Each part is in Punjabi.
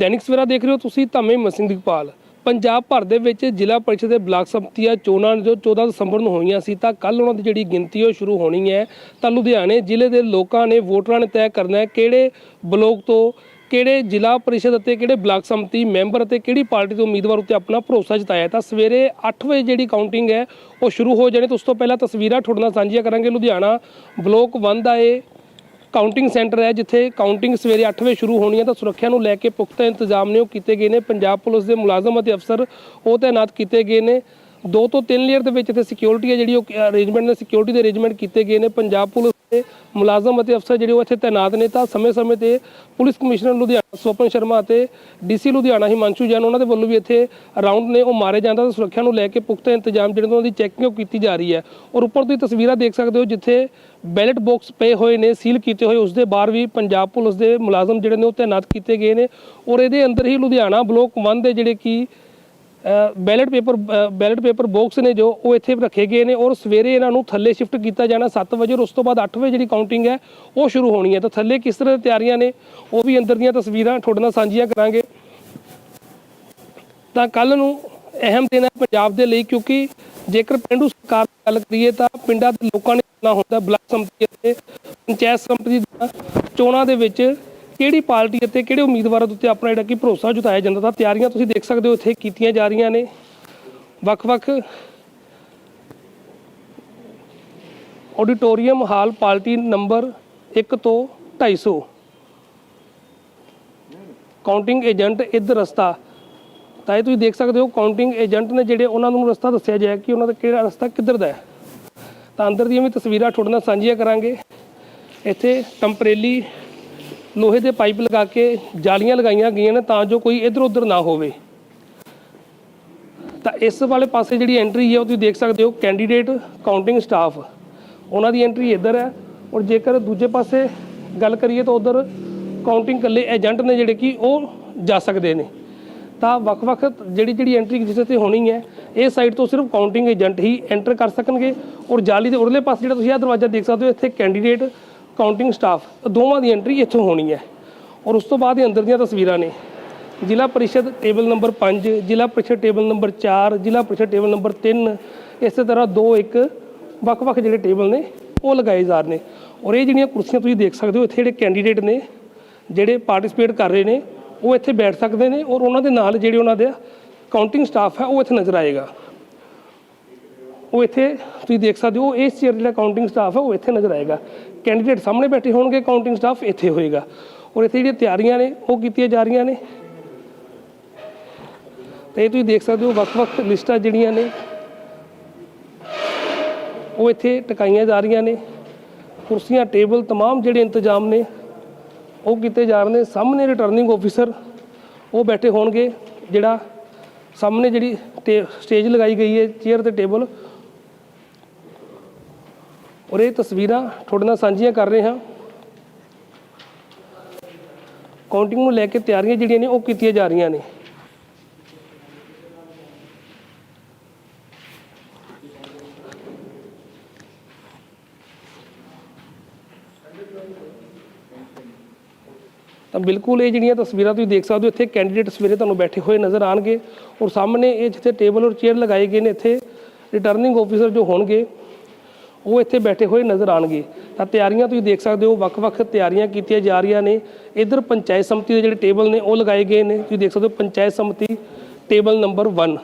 ਦੈਨਿਕ ਸਵੇਰਾ ਦੇਖ ਰਹੇ ਹੋ ਤੁਸੀਂ ਧਾਮੇ ਮਸਿੰਘ ਦੀਪਾਲ ਪੰਜਾਬ ਭਰ ਦੇ ਵਿੱਚ ਜ਼ਿਲ੍ਹਾ ਪਰਿਸ਼ਦ ਦੇ ਬਲਾਕ ਸੰਮਤੀਆਂ ਚੋਣਾਂ ਜੋ 14 ਦਸੰਬਰ ਨੂੰ ਹੋਈਆਂ ਸੀ ਤਾਂ ਕੱਲ ਉਹਨਾਂ ਦੀ ਜਿਹੜੀ ਗਿਣਤੀ ਉਹ ਸ਼ੁਰੂ ਹੋਣੀ ਹੈ। ਤਾਂ ਲੁਧਿਆਣੇ ਜ਼ਿਲ੍ਹੇ ਦੇ ਲੋਕਾਂ ਨੇ ਵੋਟਰਾਂ ਨੇ ਤੈਅ ਕਰਨਾ ਹੈ ਕਿਹੜੇ ਬਲੋਕ ਤੋਂ ਕਿਹੜੇ ਜ਼ਿਲ੍ਹਾ ਪਰਿਸ਼ਦ ਅਤੇ ਕਿਹੜੇ ਬਲਾਕ ਸਮਿਤੀ ਮੈਂਬਰ ਅਤੇ ਕਿਹੜੀ ਪਾਰਟੀ ਦੇ ਉਮੀਦਵਾਰ ਉੱਤੇ ਆਪਣਾ ਭਰੋਸਾ ਜਤਾਇਆ ਤਾਂ ਸਵੇਰੇ 8 ਵਜੇ ਜਿਹੜੀ ਕਾਊਂਟਿੰਗ ਹੈ ਉਹ ਸ਼ੁਰੂ ਹੋ ਜਾਣੀ। ਤੇ ਉਸ ਤੋਂ ਪਹਿਲਾਂ ਤਸਵੀਰਾਂ ਤੁਹਾਡੇ ਨਾਲ ਸਾਂਝੀਆਂ ਕਰਾਂਗੇ। ਲੁਧਿਆਣਾ ਬਲੋਕ 1 ਦਾ ਇਹ ਕਾਊਂਟਿੰਗ ਸੈਂਟਰ ਹੈ ਜਿੱਥੇ ਕਾਊਂਟਿੰਗ ਸਵੇਰੇ 8 ਵਜੇ ਸ਼ੁਰੂ ਹੋਣੀ ਹੈ ਤਾਂ ਸੁਰੱਖਿਆ ਨੂੰ ਲੈ ਕੇ ਪੁਖਤਾ ਇੰਤਜ਼ਾਮ ਨੇ ਉਹ ਕੀਤੇ ਗਏ ਨੇ। ਪੰਜਾਬ ਪੁਲਿਸ ਦੇ ਮੁਲਾਜ਼ਮ ਅਤੇ ਅਫਸਰ ਉਹ ਤਾਇਨਾਤ ਕੀਤੇ ਗਏ ਨੇ। ਦੋ ਤੋਂ ਤਿੰਨ ਲੇਅਰ ਦੇ ਵਿੱਚ ਇੱਥੇ ਸਿਕਿਉਰਿਟੀ ਹੈ ਜਿਹੜੀ ਉਹ ਅਰੇਂਜਮੈਂਟ ਨੇ ਸਿਕਿਉਰਿਟੀ ਦੇ ਅਰੇਂਜਮੈਂਟ ਕੀਤੇ ਗਏ ਨੇ। ਪੰਜਾਬ ਪੁਲਿਸ ਮੁਲਾਜ਼ਮ ਅਤੇ ਅਫਸਰ ਜਿਹੜੇ ਉਹ ਇੱਥੇ ਤਾਇਨਾਤ ਨੇ ਤਾਂ ਸਮੇਂ-ਸਮੇਂ ਤੇ ਪੁਲਿਸ ਕਮਿਸ਼ਨਰ ਲੁਧਿਆਣਾ ਸੋਪਨ ਸ਼ਰਮਾ ਅਤੇ ਡੀਸੀ ਲੁਧਿਆਣਾ ਹਿਮਾਂਸ਼ੂ ਜੈਨ ਉਹਨਾਂ ਦੇ ਵੱਲੋਂ ਵੀ ਇੱਥੇ ਰਾਉਂਡ ਨੇ ਉਹ ਮਾਰੇ ਜਾਂਦਾ ਤਾਂ ਸੁਰੱਖਿਆ ਨੂੰ ਲੈ ਕੇ ਪੁਖਤਾ ਇੰਤਜ਼ਾਮ ਜਿਹੜੇ ਉਹਨਾਂ ਦੀ ਚੈਕਿੰਗ ਕੀਤੀ ਜਾ ਰਹੀ ਹੈ। ਔਰ ਉੱਪਰ ਤੁਸੀਂ ਤਸਵੀਰਾਂ ਦੇਖ ਸਕਦੇ ਹੋ ਜਿੱਥੇ ਬੈਲਟ ਬਾਕਸ ਪਏ ਹੋਏ ਨੇ, ਸੀਲ ਕੀਤੇ ਹੋਏ ਉਸ ਦੇ ਬਾਹਰ ਵੀ ਪੰਜਾਬ ਪੁਲਿਸ ਦੇ ਮੁਲਾਜ਼ਮ ਜਿਹੜੇ ਨੇ ਉਹ ਤਾਇਨਾਤ ਕੀਤੇ ਗਏ ਨੇ। ਔਰ ਇਹਦੇ ਅੰਦਰ ਹੀ ਲੁਧਿਆਣਾ ਬਲੋਕ 1 ਦੇ ਜਿਹੜੇ ਕਿ ballot paper ballot paper box ਨੇ ਜੋ ਉਹ ਇੱਥੇ ਰੱਖੇ ਗਏ ਨੇ ਔਰ ਸਵੇਰੇ ਇਹਨਾਂ ਨੂੰ ਥੱਲੇ ਸ਼ਿਫਟ ਕੀਤਾ ਜਾਣਾ 7 ਵਜੇ ਔਰ ਉਸ ਤੋਂ ਬਾਅਦ 8 ਵਜੇ ਜਿਹੜੀ ਕਾਊਂਟਿੰਗ ਹੈ, ਉਹ ਸ਼ੁਰੂ ਹੋਣੀ ਹੈ। ਤਾਂ ਥੱਲੇ ਕਿਸ ਤਰ੍ਹਾਂ ਦੀ ਤਿਆਰੀਆਂ ਨੇ, ਉਹ ਵੀ ਅੰਦਰ ਦੀਆਂ ਤਸਵੀਰਾਂ ਤੁਹਾਡੇ ਨਾਲ ਸਾਂਝੀਆਂ ਕਰਾਂਗੇ। ਤਾਂ ਕੱਲ ਨੂੰ ਅਹਿਮ ਦਿਨ ਹੈ ਪੰਜਾਬ ਦੇ ਲਈ ਕਿਉਂਕਿ ਜੇਕਰ ਪਿੰਡੂ ਸਰਕਾਰ ਦੀ ਗੱਲ ਕਰੀਏ ਤਾਂ ਪਿੰਡਾਂ ਦੇ ਲੋਕਾਂ ਨੇ ਚੁਣਨਾ ਹੁੰਦਾ ਬਲਾਕ ਸੰਮਤੀ ਅਤੇ ਪੰਚਾਇਤ ਸੰਮਤੀ ਦੀਆਂ ਚੋਣਾਂ ਦੇ ਵਿੱਚ ਕਿਹੜੀ ਪਾਰਟੀ ਅਤੇ ਕਿਹੜੇ ਉਮੀਦਵਾਰਾਂ ਦੇ ਉੱਤੇ ਆਪਣਾ ਜਿਹੜਾ ਕਿ ਭਰੋਸਾ ਜਤਾਇਆ ਜਾਂਦਾ ਤਾਂ ਤਿਆਰੀਆਂ ਤੁਸੀਂ ਦੇਖ ਸਕਦੇ ਹੋ ਇੱਥੇ ਕੀਤੀਆਂ ਜਾ ਰਹੀਆਂ ਨੇ। ਵੱਖ-ਵੱਖ ਆਡੀਟੋਰੀਅਮ ਹਾਲ ਪਾਰਟੀ ਨੰਬਰ 1 ਤੋਂ 250 ਕਾਊਂਟਿੰਗ ਏਜੰਟ ਇੱਧਰ ਰਸਤਾ। ਤਾਂ ਇਹ ਤੁਸੀਂ ਦੇਖ ਸਕਦੇ ਹੋ ਕਾਊਂਟਿੰਗ ਏਜੰਟ ਨੇ ਜਿਹੜੇ ਉਹਨਾਂ ਨੂੰ ਰਸਤਾ ਦੱਸਿਆ ਜਾਇਆ ਕਿ ਉਹਨਾਂ ਦਾ ਕਿਹੜਾ ਰਸਤਾ ਕਿੱਧਰ ਦਾ ਹੈ। ਤਾਂ ਅੰਦਰ ਦੀਆਂ ਵੀ ਤਸਵੀਰਾਂ ਤੁਹਾਡੇ ਨਾਲ ਸਾਂਝੀਆਂ ਕਰਾਂਗੇ। ਇੱਥੇ ਟੈਂਪਰੇਰੀ ਲੋਹੇ ਦੇ ਪਾਈਪ ਲਗਾ ਕੇ ਜਾਲੀਆਂ ਲਗਾਈਆਂ ਗਈਆਂ ਨੇ ਤਾਂ ਜੋ ਕੋਈ ਇੱਧਰ ਉੱਧਰ ਨਾ ਹੋਵੇ। ਤਾਂ ਇਸ ਵਾਲੇ ਪਾਸੇ ਜਿਹੜੀ ਐਂਟਰੀ ਹੈ ਉਹ ਤੁਸੀਂ ਦੇਖ ਸਕਦੇ ਹੋ ਕੈਂਡੀਡੇਟ ਕਾਊਂਟਿੰਗ ਸਟਾਫ ਉਹਨਾਂ ਦੀ ਐਂਟਰੀ ਇੱਧਰ ਹੈ ਔਰ ਜੇਕਰ ਦੂਜੇ ਪਾਸੇ ਗੱਲ ਕਰੀਏ ਤਾਂ ਉਧਰ ਕਾਊਂਟਿੰਗ ਕੱਲੇ ਏਜੰਟ ਨੇ ਜਿਹੜੇ ਕਿ ਉਹ ਜਾ ਸਕਦੇ ਨੇ। ਤਾਂ ਵੱਖ-ਵੱਖ ਜਿਹੜੀ ਜਿਹੜੀ ਐਂਟਰੀ ਜਿਸ ਤੇ ਹੋਣੀ ਹੈ, ਇਹ ਸਾਈਡ ਤੋਂ ਸਿਰਫ ਕਾਊਂਟਿੰਗ ਏਜੰਟ ਹੀ ਐਂਟਰ ਕਰ ਸਕਣਗੇ ਔਰ ਜਾਲੀ ਦੇ ਉਰਲੇ ਪਾਸੇ ਜਿਹੜਾ ਤੁਸੀਂ ਇਹ ਦਰਵਾਜ਼ਾ ਦੇਖ ਸਕਦੇ ਹੋ, ਇੱਥੇ ਕੈਂਡੀਡੇਟ ਕਾਊਂਟਿੰਗ ਸਟਾਫ ਦੋਵਾਂ ਦੀ ਐਂਟਰੀ ਇੱਥੋਂ ਹੋਣੀ ਹੈ। ਔਰ ਉਸ ਤੋਂ ਬਾਅਦ ਇਹ ਅੰਦਰ ਦੀਆਂ ਤਸਵੀਰਾਂ ਨੇ। ਜ਼ਿਲ੍ਹਾ ਪਰਿਸ਼ਦ ਟੇਬਲ ਨੰਬਰ 5 ਜ਼ਿਲ੍ਹਾ ਪਰਿਸ਼ਦ ਟੇਬਲ ਨੰਬਰ 4 ਜ਼ਿਲ੍ਹਾ ਪਰਿਸ਼ਦ ਟੇਬਲ ਨੰਬਰ 3 ਇਸੇ ਤਰ੍ਹਾਂ 2 1 ਵੱਖ-ਵੱਖ ਜਿਹੜੇ ਟੇਬਲ ਨੇ, ਉਹ ਲਗਾਏ ਜਾ ਰਹੇ ਨੇ। ਔਰ ਇਹ ਜਿਹੜੀਆਂ ਕੁਰਸੀਆਂ ਤੁਸੀਂ ਦੇਖ ਸਕਦੇ ਹੋ, ਇੱਥੇ ਜਿਹੜੇ ਕੈਂਡੀਡੇਟ ਨੇ, ਜਿਹੜੇ ਪਾਰਟਿਸਿਪੇਟ ਕਰ ਰਹੇ ਨੇ, ਉਹ ਇੱਥੇ ਬੈਠ ਸਕਦੇ ਨੇ ਔਰ ਉਹਨਾਂ ਦੇ ਨਾਲ ਜਿਹੜੇ ਉਹਨਾਂ ਦੇ ਕਾਊਂਟਿੰਗ ਸਟਾਫ ਹੈ, ਉਹ ਇੱਥੇ ਨਜ਼ਰ ਆਏਗਾ। ਉਹ ਇੱਥੇ ਤੁਸੀਂ ਦੇਖ ਸਕਦੇ ਹੋ, ਇਸ ਚੇਅਰ ਜਿਹੜਾ ਕਾਊਂਟਿੰਗ ਸਟਾਫ ਹੈ, ਉਹ ਇੱਥੇ ਨਜ਼ਰ ਆਏਗਾ। ਕੈਂਡੀਡੇਟ ਸਾਹਮਣੇ ਬੈਠੇ ਹੋਣਗੇ ਕਾਊਂਟਿੰਗ ਸਟਾਫ ਇੱਥੇ ਹੋਏਗਾ ਔਰ ਇੱਥੇ ਜਿਹੜੀਆਂ ਤਿਆਰੀਆਂ ਨੇ ਉਹ ਕੀਤੀਆਂ ਜਾ ਰਹੀਆਂ ਨੇ ਤੇ ਇਹ ਤੁਸੀਂ ਦੇਖ ਸਕਦੇ ਹੋ ਵੱਖ-ਵੱਖ ਲਿਸਟਾਂ ਜਿਹੜੀਆਂ ਨੇ ਉਹ ਇੱਥੇ ਟਿਕਾਈਆਂ ਜਾ ਰਹੀਆਂ ਨੇ ਕੁਰਸੀਆਂ ਟੇਬਲ तमाम ਜਿਹੜੇ ਇੰਤਜ਼ਾਮ ਨੇ ਉਹ ਕੀਤੇ ਜਾ ਰਹੇ ਨੇ ਸਾਹਮਣੇ ਰਿਟਰਨਿੰਗ ਆਫੀਸਰ ਉਹ ਬੈਠੇ ਹੋਣਗੇ ਜਿਹੜਾ ਸਾਹਮਣੇ ਜਿਹੜੀ ਸਟੇਜ ਲਗਾਈ ਗਈ ਹੈ ਚੇਅਰ ਤੇ ਟੇਬਲ ਔਰ ਇਹ ਤਸਵੀਰਾਂ ਤੁਹਾਡੇ ਨਾਲ ਸਾਂਝੀਆਂ ਕਰ ਰਹੇ ਹਾਂ। ਕਾਊਂਟਿੰਗ ਨੂੰ ਲੈ ਕੇ ਤਿਆਰੀਆਂ ਜਿਹੜੀਆਂ ਨੇ ਉਹ ਕੀਤੀਆਂ ਜਾ ਰਹੀਆਂ ਨੇ। ਤਾਂ ਬਿਲਕੁਲ ਇਹ ਜਿਹੜੀਆਂ ਤਸਵੀਰਾਂ ਤੁਸੀਂ ਦੇਖ ਸਕਦੇ ਹੋ, ਇੱਥੇ ਕੈਂਡੀਡੇਟ ਸਵੇਰੇ ਤੁਹਾਨੂੰ ਬੈਠੇ ਹੋਏ ਨਜ਼ਰ ਆਣਗੇ ਔਰ ਸਾਹਮਣੇ ਇਹ ਜਿੱਥੇ ਟੇਬਲ ਔਰ ਚੇਅਰ ਲਗਾਏ ਗਏ ਨੇ, ਇੱਥੇ ਰਿਟਰਨਿੰਗ ਆਫੀਸਰ ਜੋ ਹੋਣਗੇ ਉਹ ਇੱਥੇ ਬੈਠੇ ਹੋਏ ਨਜ਼ਰ ਆਣਗੇ ਤਾਂ ਤਿਆਰੀਆਂ ਤੁਸੀਂ ਦੇਖ ਸਕਦੇ ਹੋ, ਵੱਖ-ਵੱਖ ਤਿਆਰੀਆਂ ਕੀਤੀਆਂ ਜਾ ਰਹੀਆਂ ਨੇ। ਇਧਰ ਪੰਚਾਇਤ ਸਮਿਤੀ ਦੇ ਜਿਹੜੇ ਟੇਬਲ ਨੇ, ਉਹ ਲਗਾਏ ਗਏ ਨੇ। ਤੁਸੀਂ ਦੇਖ ਸਕਦੇ ਹੋ panchayat samiti table number 1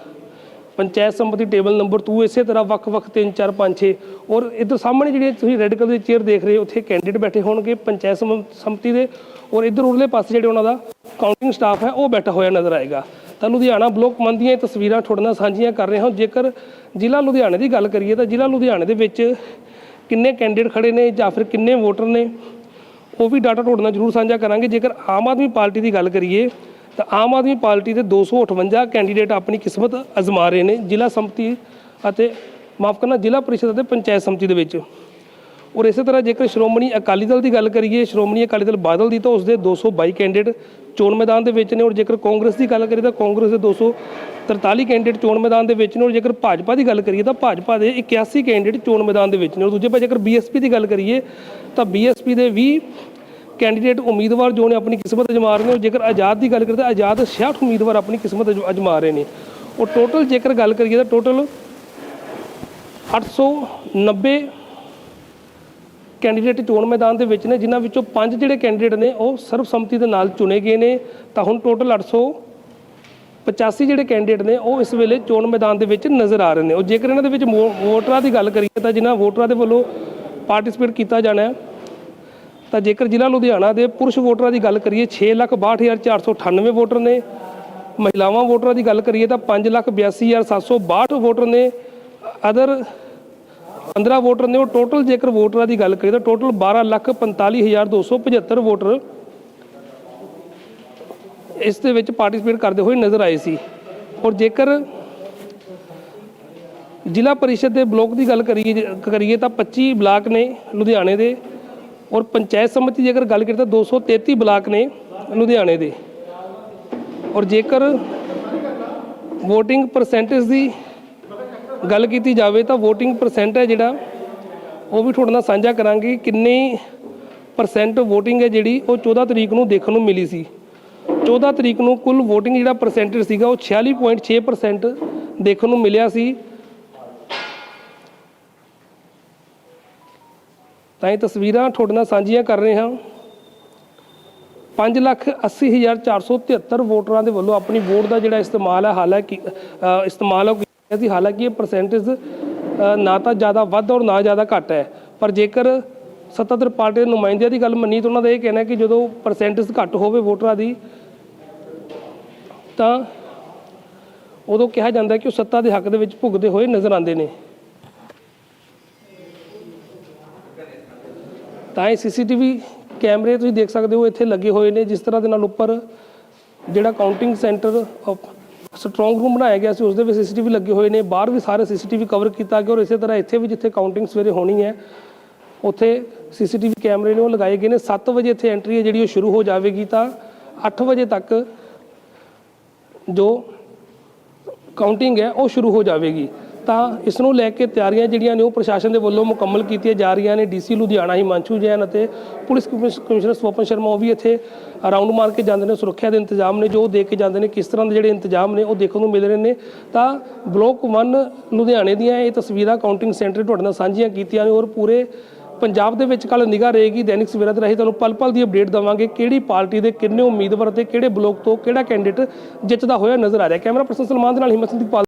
panchayat samiti table number 2 ਇਸੇ ਤਰ੍ਹਾਂ ਵੱਖ-ਵੱਖ 3 4 5 6 ਔਰ ਇਧਰ ਸਾਹਮਣੇ ਜਿਹੜੇ ਤੁਸੀਂ ਰੈੱਡ ਕਲਰ ਦੀ ਚੇਅਰ ਦੇਖ ਰਹੇ ਹੋ, ਉੱਥੇ ਕੈਂਡੀਡੇਟ ਬੈਠੇ ਹੋਣਗੇ ਪੰਚਾਇਤ ਸਮ- ਦੇ। ਔਰ ਇਧਰ ਉਰਲੇ ਪਾਸੇ ਜਿਹੜੇ ਉਹਨਾਂ ਦਾ ਕਾਊਂਟਿੰਗ ਸਟਾਫ ਹੈ, ਉਹ ਬੈਠਾ ਹੋਇਆ ਨਜ਼ਰ ਆਏਗਾ। ਤਾਂ ਲੁਧਿਆਣਾ ਬਲੋਕ ਮੰਨ ਦੀਆਂ ਤਸਵੀਰਾਂ ਤੁਹਾਡੇ ਨਾਲ ਸਾਂਝੀਆਂ ਕਰ ਰਹੇ ਹਾਂ। ਜੇਕਰ ਜ਼ਿਲ੍ਹਾ ਲੁਧਿਆਣੇ ਦੀ ਗੱਲ ਕਰੀਏ ਤਾਂ ਜ਼ਿਲ੍ਹਾ ਲੁਧਿਆਣੇ ਦੇ ਵਿੱਚ ਕਿੰਨੇ ਕੈਂਡੀਡੇਟ ਖੜੇ ਨੇ ਜਾਂ ਫਿਰ ਕਿੰਨੇ ਵੋਟਰ ਨੇ, ਉਹ ਵੀ ਡਾਟਾ ਤੁਹਾਡੇ ਜ਼ਰੂਰ ਸਾਂਝਾ ਕਰਾਂਗੇ। ਜੇਕਰ ਆਮ ਆਦਮੀ ਪਾਰਟੀ ਦੀ ਗੱਲ ਕਰੀਏ ਤਾਂ ਆਮ ਆਦਮੀ ਪਾਰਟੀ ਦੇ 258 ਕੈਂਡੀਡੇਟ ਆਪਣੀ ਕਿਸਮਤ ਅਜ਼ਮਾ ਰਹੇ ਨੇ ਜ਼ਿਲ੍ਹਾ ਸੰਮਤੀ ਅਤੇ ਮਾਫ ਕਰਨਾ ਜ਼ਿਲ੍ਹਾ ਪਰਿਸ਼ਦ ਅਤੇ ਪੰਚਾਇਤ ਸੰਮਤੀ ਦੇ ਵਿੱਚ। ਔਰ ਇਸੇ ਤਰ੍ਹਾਂ ਜੇਕਰ ਸ਼੍ਰੋਮਣੀ ਅਕਾਲੀ ਦਲ ਦੀ ਗੱਲ ਕਰੀਏ, ਸ਼੍ਰੋਮਣੀ ਅਕਾਲੀ ਦਲ ਬਾਦਲ ਦੀ ਤਾਂ ਉਸਦੇ 222 ਕੈਂਡੀਡੇਟ ਚੋਣ ਮੈਦਾਨ ਦੇ ਵਿੱਚ ਨੇ। ਔਰ ਜੇਕਰ ਕਾਂਗਰਸ ਦੀ ਗੱਲ ਕਰੀਏ ਤਾਂ ਕਾਂਗਰਸ ਦੇ 243 ਕੈਂਡੀਡੇਟ ਚੋਣ ਮੈਦਾਨ ਦੇ ਵਿੱਚ ਨੇ ਔਰ ਜੇਕਰ ਭਾਜਪਾ ਦੀ ਗੱਲ ਕਰੀਏ ਤਾਂ ਭਾਜਪਾ ਦੇ 81 ਕੈਂਡੀਡੇਟ ਚੋਣ ਮੈਦਾਨ ਦੇ ਵਿੱਚ ਨੇ ਔਰ ਦੂਜੇ ਪਾਸੇ ਜੇਕਰ ਬੀਐਸਪੀ ਦੀ ਗੱਲ ਕਰੀਏ ਤਾਂ ਬੀਐਸਪੀ ਦੇ 20 ਕੈਂਡੀਡੇਟ ਉਮੀਦਵਾਰ ਜੋ ਨੇ ਆਪਣੀ ਕਿਸਮਤ ਅਜਮਾ ਰਹੇ ਨੇ ਉਹ ਜੇਕਰ ਆਜ਼ਾਦ ਦੀ ਗੱਲ ਕਰੀਏ ਤਾਂ ਆਜ਼ਾਦ 66 ਉਮੀਦਵਾਰ ਆਪਣੀ ਕਿਸਮਤ ਅਜ- ਅਜਮਾ ਰਹੇ ਨੇ। ਔਰ ਟੋਟਲ ਜੇਕਰ ਗੱਲ ਕਰੀਏ ਤਾਂ ਟੋਟਲ 890 ਕੈਂਡੀਡੇਟ ਚੋਣ ਮੈਦਾਨ ਦੇ ਵਿੱਚ ਨੇ, ਜਿਨ੍ਹਾਂ ਵਿੱਚੋਂ ਪੰਜ ਜਿਹੜੇ ਕੈਂਡੀਡੇਟ ਨੇ ਉਹ ਸਰਬਸੰਮਤੀ ਦੇ ਨਾਲ ਚੁਣੇ ਗਏ ਨੇ। ਤਾਂ ਹੁਣ ਟੋਟਲ 885 ਜਿਹੜੇ ਕੈਂਡੀਡੇਟ ਨੇ ਉਹ ਇਸ ਵੇਲੇ ਚੋਣ ਮੈਦਾਨ ਦੇ ਵਿੱਚ ਨਜ਼ਰ ਆ ਰਹੇ ਨੇ। ਉਹ ਜੇਕਰ ਇਹਨਾਂ ਦੇ ਵਿੱਚ ਮੋ- ਵੋਟਰਾਂ ਦੀ ਗੱਲ ਕਰੀਏ ਤਾਂ ਜਿਨ੍ਹਾਂ ਵੋਟਰਾਂ ਦੇ ਵੱਲੋਂ ਪਾਰਟਿਸਿਪੇਟ ਕੀਤਾ ਜਾਣਾ ਹੈ ਤਾਂ ਜੇਕਰ ਜ਼ਿਲ੍ਹਾ ਲੁਧਿਆਣਾ ਦੇ ਪੁਰਸ਼ ਵੋਟਰਾਂ ਦੀ ਗੱਲ ਕਰੀਏ 6,62,498 ਵੋਟਰ ਨੇ। ਮਹਿਲਾਵਾਂ ਵੋਟਰਾਂ ਦੀ ਗੱਲ ਕਰੀਏ ਤਾਂ 5,82,762 ਵੋਟਰ ਨੇ। ਅਦਰ 15 ਵੋਟਰ ਨੇ। ਉਹ ਟੋਟਲ ਜੇਕਰ ਵੋਟਰਾਂ ਦੀ ਗੱਲ ਕਰੀਏ ਤਾਂ ਟੋਟਲ 12,45,275 ਵੋਟਰ ਇਸ ਦੇ ਵਿੱਚ ਪਾਰਟਿਸਿਪੇਟ ਕਰਦੇ ਹੋਏ ਨਜ਼ਰ ਆਏ ਸੀ। ਔਰ ਜੇਕਰ ਜ਼ਿਲ੍ਹਾ ਪਰਿਸ਼ਦ ਦੇ ਬਲਾਕ ਦੀ ਗੱਲ ਕਰੀਏ ਕਰੀਏ ਤਾਂ 25 ਬਲਾਕ ਨੇ ਲੁਧਿਆਣੇ ਦੇ ਔਰ ਪੰਚਾਇਤ ਸਮਿਤੀ ਦੀ ਅਗਰ ਗੱਲ ਕਰੀਏ ਤਾਂ 233 ਬਲਾਕ ਨੇ ਲੁਧਿਆਣੇ ਦੇ। ਔਰ ਜੇਕਰ VOTING ਪਰਸੈਂਟੇਜ ਦੀ ਗੱਲ ਕੀਤੀ ਜਾਵੇ ਤਾਂ VOTING ਪਰਸੈਂਟ ਹੈ ਜਿਹੜਾ, ਉਹ ਵੀ ਤੁਹਾਡੇ ਨਾਲ ਸਾਂਝਾ ਕਰਾਂਗੇ ਕਿੰਨੀ ਪਰਸੈਂਟ VOTING ਹੈ ਜਿਹੜੀ ਉਹ 14 ਤਰੀਕ ਨੂੰ ਦੇਖਣ ਨੂੰ ਮਿਲੀ ਸੀ। 14 ਤਰੀਕ ਨੂੰ ਕੁੱਲ VOTING ਜਿਹੜਾ ਪਰਸੈਂਟੇਜ ਸੀਗਾ ਉਹ 46.6% ਦੇਖਣ ਨੂੰ ਮਿਲਿਆ ਸੀ। ਤਾਂ ਇਹ ਤਸਵੀਰਾਂ ਤੁਹਾਡੇ ਨਾਲ ਸਾਂਝੀਆਂ ਕਰ ਰਹੇ ਹਾਂ। 580473 ਵੋਟਰਾਂ ਦੇ ਵੱਲੋਂ ਆਪਣੀ ਵੋਟ ਦਾ ਜਿਹੜਾ ਇਸਤੇਮਾਲ ਹੈ ਹਾਲਾਂਕਿ ਇਸਤੇਮਾਲ ਉਹ ਕੀਤਾ ਸੀ। ਹਾਲਾਂਕਿ ਇਹ ਪਰਸੈਂਟੇਜ ਨਾ ਤਾਂ ਜ਼ਿਆਦਾ ਵੱਧ ਔਰ ਨਾ ਜ਼ਿਆਦਾ ਘੱਟ ਹੈ। ਪਰ ਜੇਕਰ ਸੱਤਾਧਰ ਪਾਰਟੀ ਦੇ ਨੁਮਾਇੰਦਿਆਂ ਦੀ ਗੱਲ ਮੰਨੀ ਤਾਂ ਉਹਨਾਂ ਦਾ ਇਹ ਕਹਿਣਾ ਕਿ ਜਦੋਂ ਪਰਸੈਂਟੇਜ ਘੱਟ ਹੋਵੇ ਵੋਟਰਾਂ ਦੀ ਤਾਂ ਉਦੋਂ ਕਿਹਾ ਜਾਂਦਾ ਕਿ ਉਹ ਸੱਤਾ ਦੇ ਹੱਕ ਦੇ ਵਿੱਚ ਭੁਗਦੇ ਹੋਏ ਨਜ਼ਰ ਆਉਂਦੇ ਨੇ। ਤਾਂ ਇਹ ਸੀਸੀਟੀਵੀ ਕੈਮਰੇ ਤੁਸੀਂ ਦੇਖ ਸਕਦੇ ਹੋ, ਇੱਥੇ ਲੱਗੇ ਹੋਏ ਨੇ, ਜਿਸ ਤਰ੍ਹਾਂ ਦੇ ਨਾਲ ਉੱਪਰ ਜਿਹੜਾ ਕਾਊਂਟਿੰਗ ਸੈਂਟਰ ਸਟਰੋਂਗ ਰੂਮ ਬਣਾਇਆ ਗਿਆ ਸੀ, ਉਸ ਦੇ ਵਿੱਚ ਸੀਸੀਟੀਵੀ ਲੱਗੇ ਹੋਏ ਨੇ। ਬਾਹਰ ਵੀ ਸਾਰੇ ਸੀਸੀਟੀਵੀ ਕਵਰ ਕੀਤਾ ਗਿਆ ਔਰ ਇਸੇ ਤਰ੍ਹਾਂ ਇੱਥੇ ਵੀ ਜਿੱਥੇ ਕਾਊਂਟਿੰਗ ਸਵੇਰੇ ਹੋਣੀ ਹੈ, ਉੱਥੇ ਸੀਸੀਟੀਵੀ ਕੈਮਰੇ ਨੇ ਉਹ ਲਗਾਏ ਗਏ ਨੇ। 7 ਵਜੇ ਇੱਥੇ ਐਂਟਰੀ ਹੈ ਜਿਹੜੀ ਉਹ ਸ਼ੁਰੂ ਹੋ ਜਾਵੇਗੀ ਤਾਂ 8 ਵਜੇ ਤੱਕ ਜੋ ਕਾਊਂਟਿੰਗ ਹੈ, ਉਹ ਸ਼ੁਰੂ ਹੋ ਜਾਵੇਗੀ। ਤਾਂ ਇਸ ਨੂੰ ਲੈ ਕੇ ਤਿਆਰੀਆਂ ਜਿਹੜੀਆਂ ਨੇ, ਉਹ ਪ੍ਰਸ਼ਾਸਨ ਦੇ ਵੱਲੋਂ ਮੁਕੰਮਲ ਕੀਤੀਆਂ ਜਾ ਰਹੀਆਂ ਨੇ। ਡੀਸੀ ਲੁਧਿਆਣਾ, ਹਿਮਾਂਸ਼ੂ ਜੈਨ ਅਤੇ police commissioner- commissioner Swapan Sharma, ਉਹ ਵੀ ਇੱਥੇ ਰਾਉਂਡ ਮਾਰ ਕੇ ਜਾਂਦੇ ਨੇ। ਸੁਰੱਖਿਆ ਦੇ ਇੰਤਜ਼ਾਮ ਨੇ, ਜੋ ਉਹ ਦੇਖ ਕੇ ਜਾਂਦੇ ਨੇ, ਕਿਸ ਤਰ੍ਹਾਂ ਦੇ ਜਿਹੜੇ ਇੰਤਜ਼ਾਮ ਨੇ, ਉਹ ਦੇਖਣ ਨੂੰ ਮਿਲ ਰਹੇ ਨੇ। ਤਾਂ ਬਲੋਕ 1 ਲੁਧਿਆਣੇ ਦੀਆਂ ਇਹ ਤਸਵੀਰਾਂ ਕਾਊਂਟਿੰਗ ਸੈਂਟਰ ਤੁਹਾਡੇ ਨਾਲ ਸਾਂਝੀਆਂ ਕੀਤੀਆਂ ਨੇ ਔਰ ਪੂਰੇ ਪੰਜਾਬ ਦੇ ਵਿੱਚ ਕੱਲ ਨਿਗਾਹ ਰਹੇਗੀ ਦੈਨਿਕ ਸਵੇਰਾ ਦੇ ਰਾਹੀਂ। ਤੁਹਾਨੂੰ ਪਲ ਪਲ ਦੀ ਅਪਡੇਟ ਦਵਾਂਗੇ ਕਿਹੜੀ ਪਾਰਟੀ ਦੇ ਕਿੰਨੇ ਉਮੀਦਵਾਰ ਤੇ ਕਿਹੜੇ ਬਲੋਕ ਤੋਂ ਕਿਹੜਾ ਕੈਂਡੀਡੇਟ ਜਿੱਤਦਾ ਹੋਇਆ ਨਜ਼ਰ ਆ ਰਿਹਾ। ਕੈਮਰਾ ਪਰਸਨ ਸਲਮਾਨ ਦੇ ਨਾਲ ਹਿੰਮਤ ਸਿੰਘ ਪਾਲ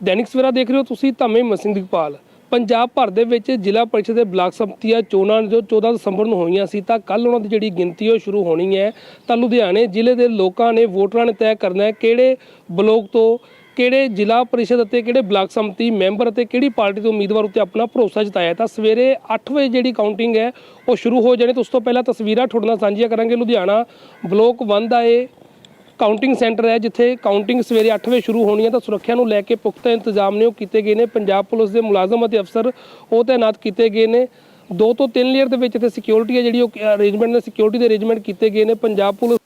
ਦੈਨਿਕ ਸਵੇਰਾ ਦੇਖ ਰਹੇ ਹੋ ਤੁਸੀਂ ਧੰਮੇ ਮਸਿੰਘ ਦੀਪਾਲ। ਪੰਜਾਬ ਭਰ ਦੇ ਵਿੱਚ ਜ਼ਿਲ੍ਹਾ ਪਰਿਸ਼ਦ ਦੇ ਬਲਾਕ ਸੰਮਤੀਆਂ ਚੋਣਾਂ ਜੋ 14 ਦਸੰਬਰ ਨੂੰ ਹੋਈਆਂ ਸੀ, ਤਾਂ ਕੱਲ ਉਹਨਾਂ ਦੀ ਜਿਹੜੀ ਗਿਣਤੀ ਉਹ ਸ਼ੁਰੂ ਹੋਣੀ ਹੈ। ਤਾਂ ਲੁਧਿਆਣੇ ਜ਼ਿਲ੍ਹੇ ਦੇ ਲੋਕਾਂ ਨੇ ਵੋਟਰਾਂ ਨੇ ਤੈਅ ਕਰਨਾ ਹੈ ਕਿਹੜੇ ਬਲੋਕ ਤੋਂ ਕਿਹੜੇ ਜ਼ਿਲ੍ਹਾ ਪਰਿਸ਼ਦ ਅਤੇ ਕਿਹੜੇ ਬਲਾਕ ਸੰਮਤੀ ਮੈਂਬਰ ਅਤੇ ਕਿਹੜੀ ਪਾਰਟੀ ਦੇ ਉਮੀਦਵਾਰ ਉੱਤੇ ਆਪਣਾ ਭਰੋਸਾ ਜਤਾਇਆ ਤਾਂ ਸਵੇਰੇ 8 ਵਜੇ ਜਿਹੜੀ ਕਾਊਂਟਿੰਗ ਹੈ, ਉਹ ਸ਼ੁਰੂ ਹੋ ਜਾਣੀ ਤੇ ਉਸ ਤੋਂ ਪਹਿਲਾਂ ਤਸਵੀਰਾਂ ਤੁਹਾਡੇ ਨਾਲ ਸਾਂਝੀਆਂ ਕਰਾਂਗੇ। ਲੁਧਿਆਣਾ ਬਲੋਕ 1 ਦਾ ਇਹ ਕਾਊਂਟਿੰਗ ਸੈਂਟਰ ਹੈ, ਜਿੱਥੇ ਕਾਊਂਟਿੰਗ ਸਵੇਰੇ 8 ਵਜੇ ਸ਼ੁਰੂ ਹੋਣੀ ਹੈ, ਤਾਂ ਸੁਰੱਖਿਆ ਨੂੰ ਲੈ ਕੇ ਪੁਖਤਾ ਇੰਤਜ਼ਾਮ ਨੇ ਉਹ ਕੀਤੇ ਗਏ ਨੇ। ਪੰਜਾਬ ਪੁਲਿਸ ਦੇ ਮੁਲਾਜ਼ਮ ਅਤੇ ਅਫਸਰ ਉਹ ਤਾਇਨਾਤ ਕੀਤੇ ਗਏ ਨੇ। ਦੋ ਤੋਂ ਤਿੰਨ ਲੇਅਰ ਦੇ ਵਿੱਚ ਇੱਥੇ ਸਿਕਿਉਰਿਟੀ ਹੈ, ਜਿਹੜੀ ਉਹ ਅਰੇਂਜਮੈਂਟ ਨੇ ਸਿਕਿਉਰਿਟੀ ਦੇ ਅਰੇਂਜਮੈਂਟ ਕੀਤੇ ਗਏ ਨੇ। ਪੰਜਾਬ ਪੁਲਿਸ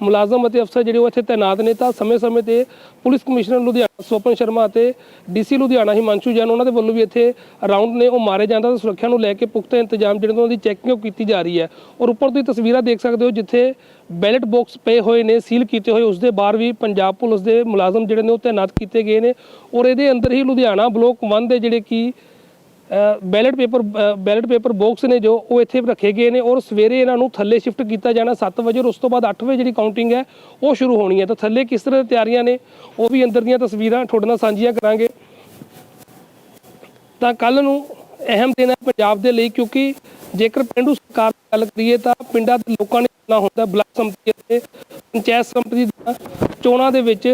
ਮੁਲਾਜ਼ਮ ਅਤੇ ਅਫਸਰ ਜਿਹੜੇ ਉਹ ਇੱਥੇ ਤਾਇਨਾਤ ਨੇ, ਤਾਂ ਸਮੇਂ-ਸਮੇਂ ਤੇ ਪੁਲਿਸ ਕਮਿਸ਼ਨਰ ਲੁਧਿਆਣਾ ਸੋਪਨ ਸ਼ਰਮਾ ਅਤੇ ਡੀਸੀ ਲੁਧਿਆਣਾ, ਹਿਮਾਂਸ਼ੂ ਜੈਨ, ਉਹਨਾਂ ਦੇ ਵੱਲੋਂ ਵੀ ਇੱਥੇ ਰਾਉਂਡ ਨੇ, ਉਹ ਮਾਰੇ ਜਾਂਦਾ ਤਾਂ ਸੁਰੱਖਿਆ ਨੂੰ ਲੈ ਕੇ ਪੁਖਤਾ ਇੰਤਜ਼ਾਮ ਜਿਹੜੇ ਨੇ ਉਹਨਾਂ ਦੀ ਚੈਕਿੰਗ ਕੀਤੀ ਜਾ ਰਹੀ ਹੈ। ਔਰ ਉੱਪਰ ਤੁਸੀਂ ਤਸਵੀਰਾਂ ਦੇਖ ਸਕਦੇ ਹੋ ਜਿੱਥੇ ਬੈਲਟ ਬਾਕਸ ਪਏ ਹੋਏ ਨੇ ਸੀਲ ਕੀਤੇ ਹੋਏ ਉਸ ਦੇ ਬਾਹਰ ਵੀ ਪੰਜਾਬ ਪੁਲਿਸ ਦੇ ਮੁਲਾਜ਼ਮ ਜਿਹੜੇ ਨੇ ਉਹ ਤਾਇਨਾਤ ਕੀਤੇ ਗਏ ਨੇ। ਔਰ ਇਹਦੇ ਅੰਦਰ ਹੀ ਲੁਧਿਆਣਾ ਬਲੋਕ 1 ਦੇ ਜਿਹੜੇ ਕੀ ballot paper ballot paper box ਨੇ ਜੋ ਉਹ ਇੱਥੇ ਰੱਖੇ ਗਏ ਨੇ ਔਰ ਸਵੇਰੇ ਇਹਨਾਂ ਨੂੰ ਥੱਲੇ ਸ਼ਿਫਟ ਕੀਤਾ ਜਾਣਾ 7 ਵਜੇ ਔਰ ਉਸ ਤੋਂ ਬਾਅਦ 8 ਵਜੇ ਜਿਹੜੀ ਕਾਊਂਟਿੰਗ ਹੈ, ਉਹ ਸ਼ੁਰੂ ਹੋਣੀ ਹੈ। ਤਾਂ ਥੱਲੇ ਕਿਸ ਤਰ੍ਹਾਂ ਦੀਆਂ ਤਿਆਰੀਆਂ ਨੇ, ਉਹ ਵੀ ਅੰਦਰ ਦੀਆਂ ਤਸਵੀਰਾਂ ਤੁਹਾਡੇ ਨਾਲ ਸਾਂਝੀਆਂ ਕਰਾਂਗੇ। ਤਾਂ ਕੱਲ ਨੂੰ ਅਹਿਮ ਦਿਨ ਹੈ ਪੰਜਾਬ ਦੇ ਲਈ ਕਿਉਂਕਿ ਜੇਕਰ ਪਿੰਡੂ ਸਰਕਾਰ ਗੱਲ ਕਰੀਏ ਤਾਂ ਪਿੰਡਾਂ ਦੇ ਲੋਕਾਂ ਨੇ ਚੁਣਨਾ ਹੁੰਦਾ ਬਲਾਕ ਸੰਮਤੀ ਅਤੇ ਪੰਚਾਇਤ ਸੰਮਤੀ ਦੀਆਂ ਚੋਣਾਂ ਦੇ ਵਿੱਚ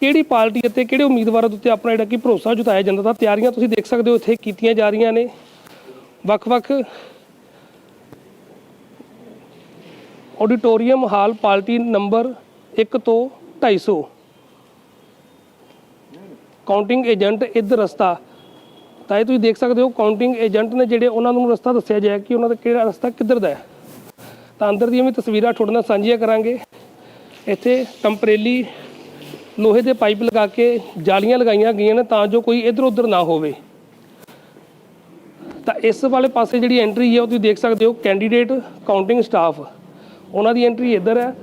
ਕਿਹੜੀ ਪਾਰਟੀ ਅਤੇ ਕਿਹੜੇ ਉਮੀਦਵਾਰਾਂ ਦੇ ਉੱਤੇ ਆਪਣਾ ਜਿਹੜਾ ਕਿ ਭਰੋਸਾ ਜੁਤਾਇਆ ਜਾਂਦਾ ਤਾਂ ਤਿਆਰੀਆਂ ਤੁਸੀਂ ਦੇਖ ਸਕਦੇ ਹੋ ਇੱਥੇ ਕੀਤੀਆਂ ਜਾ ਰਹੀਆਂ ਨੇ। ਵੱਖ-ਵੱਖ ਆਡੀਟੋਰੀਅਮ ਹਾਲ ਪਾਰਟੀ ਨੰਬਰ 1 ਤੋਂ 250 ਕਾਊਂਟਿੰਗ ਏਜੰਟ ਇੱਧਰ ਰਸਤਾ। ਤਾਂ ਇਹ ਤੁਸੀਂ ਦੇਖ ਸਕਦੇ ਹੋ ਕਾਊਂਟਿੰਗ ਏਜੰਟ ਨੇ ਜਿਹੜੇ ਉਹਨਾਂ ਨੂੰ ਰਸਤਾ ਦੱਸਿਆ ਜਾਇਆ ਕਿ ਉਹਨਾਂ ਦਾ ਕਿਹੜਾ ਰਸਤਾ ਕਿੱਧਰ ਦਾ ਹੈ। ਤਾਂ ਅੰਦਰ ਦੀਆਂ ਵੀ ਤਸਵੀਰਾਂ ਤੁਹਾਡੇ ਨਾਲ ਸਾਂਝੀਆਂ ਕਰਾਂਗੇ। ਇੱਥੇ ਟੰਪਰੇਲੀ ਲੋਹੇ ਦੇ ਪਾਈਪ ਲਗਾ ਕੇ ਜਾਲੀਆਂ ਲਗਾਈਆਂ ਗਈਆਂ ਨੇ ਤਾਂ ਜੋ ਕੋਈ ਇੱਧਰ ਉੱਧਰ ਨਾ ਹੋਵੇ। ਤਾਂ ਇਸ ਵਾਲੇ ਪਾਸੇ ਜਿਹੜੀ ਐਂਟਰੀ ਹੈ ਉਹ ਤੁਸੀਂ ਦੇਖ ਸਕਦੇ ਹੋ ਕੈਂਡੀਡੇਟ ਕਾਊਂਟਿੰਗ ਸਟਾਫ ਉਹਨਾਂ ਦੀ ਐਂਟਰੀ ਇੱਧਰ ਹੈ।